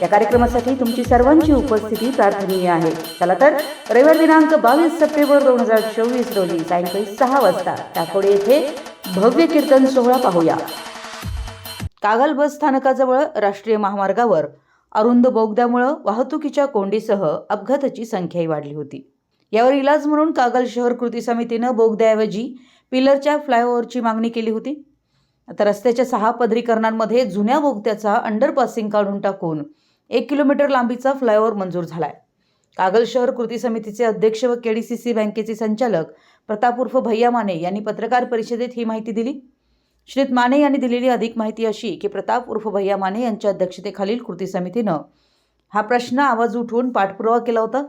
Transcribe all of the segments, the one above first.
या कार्यक्रमासाठी तुमची सर्वांची उपस्थिती प्रार्थनीय आहे. चला तर रविवार दिनांक बावीस सप्टेंबर दोन हजार चोवीस रोजी सायंकाळी सहा वाजता टाकोडे येथे भव्य कीर्तन सोहळा पाहूया. कागल बस स्थानकाजवळ राष्ट्रीय महामार्गावर अरुंद बोगद्यामुळं वाहतुकीच्या कोंडीसह अपघाताची संख्याही वाढली होती. यावर इलाज म्हणून कागल शहर कृती समितीनं बोगद्याऐवजी पिलरच्या फ्लायओव्हरची मागणी केली होती. आता रस्त्याच्या सहा पदरीकरणांमध्ये जुन्या बोगद्याचा अंडरपासिंग काढून टाकून एक किलोमीटर लांबीचा फ्लायओव्हर मंजूर झालाय. कागल शहर कृती समितीचे अध्यक्ष व के डी सी सी बँकेचे संचालक प्रताप उर्फ भैया माने यांनी पत्रकार परिषदेत ही माहिती दिली. श्रीत माने यांनी दिलेली अधिक माहिती अशी की प्रताप उर्फ भैया माने यांच्या अध्यक्षतेखालील कृती समितीनं हा प्रश्न आवाज उठवून पाठपुरावा केला होता.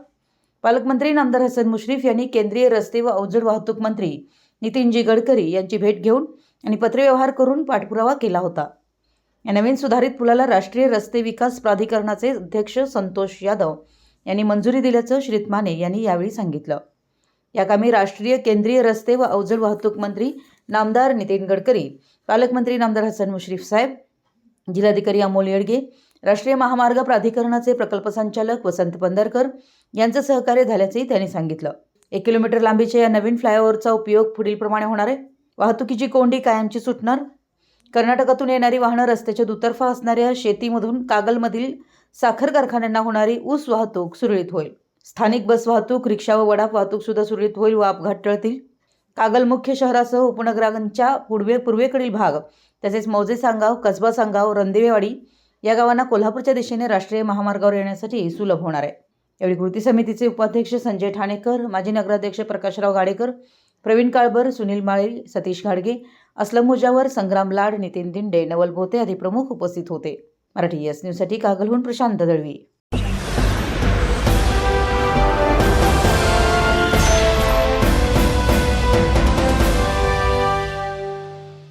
पालकमंत्री नामदार हसन मुश्रीफ यांनी केंद्रीय रस्ते व अवजड वाहतूक मंत्री नितीनजी गडकरी यांची भेट घेऊन आणि पत्रव्यवहार करून पाठपुरावा केला होता. या नवीन सुधारित पुलाला राष्ट्रीय रस्ते विकास प्राधिकरणाचे अध्यक्ष संतोष यादव यांनी मंजुरी दिल्याचं श्रीतमाने यांनी यावेळी सांगितलं. या कामी राष्ट्रीय केंद्रीय रस्ते व अवजड वाहतूक मंत्री नामदार नितीन गडकरी पालकमंत्री नामदार हसन मुश्रीफ साहेब जिल्हाधिकारी अमोल येडगे राष्ट्रीय महामार्ग प्राधिकरणाचे प्रकल्प संचालक वसंत पंधरकर यांचं सहकार्य झाल्याचंही त्यांनी सांगितलं. एक किलोमीटर लांबीच्या या नवीन फ्लायओव्हरचा उपयोग पुढीलप्रमाणे होणार आहे. वाहतुकीची कोंडी कायमची सुटणार कर्नाटकातून येणारी वाहनं रस्त्याच्या दुतर्फा असणाऱ्या शेतीमधून कागलमधील साखर कारखान्यांना होणारी ऊस वाहतूक सुरळीत होईल. स्थानिक बस वाहतूक रिक्षा व वडाप वाहतूक सुद्धा सुरळीत होईल व अपघात टळतील. कागल मुख्य शहरासह उपनगरांच्या पूर्वे पूर्वेकडील भाग तसेच मौजे सांगाव कसबा सांगाव रंदिवेवाडी या गावांना कोल्हापूरच्या दिशेने राष्ट्रीय महामार्गावर येण्यासाठी सुलभ होणार आहे. यावेळी कृती समितीचे उपाध्यक्ष संजय ठाणेकर माजी नगराध्यक्ष प्रकाशराव गाडेकर प्रवीण काळबर सुनील माळी सतीश घाडगे असलम मुजावर संग्राम लाड नितीन दिंडे नवल भोते आदी प्रमुख उपस्थित होते. मराठी एस न्यूजसाठी कागलहून प्रशांत दळवी.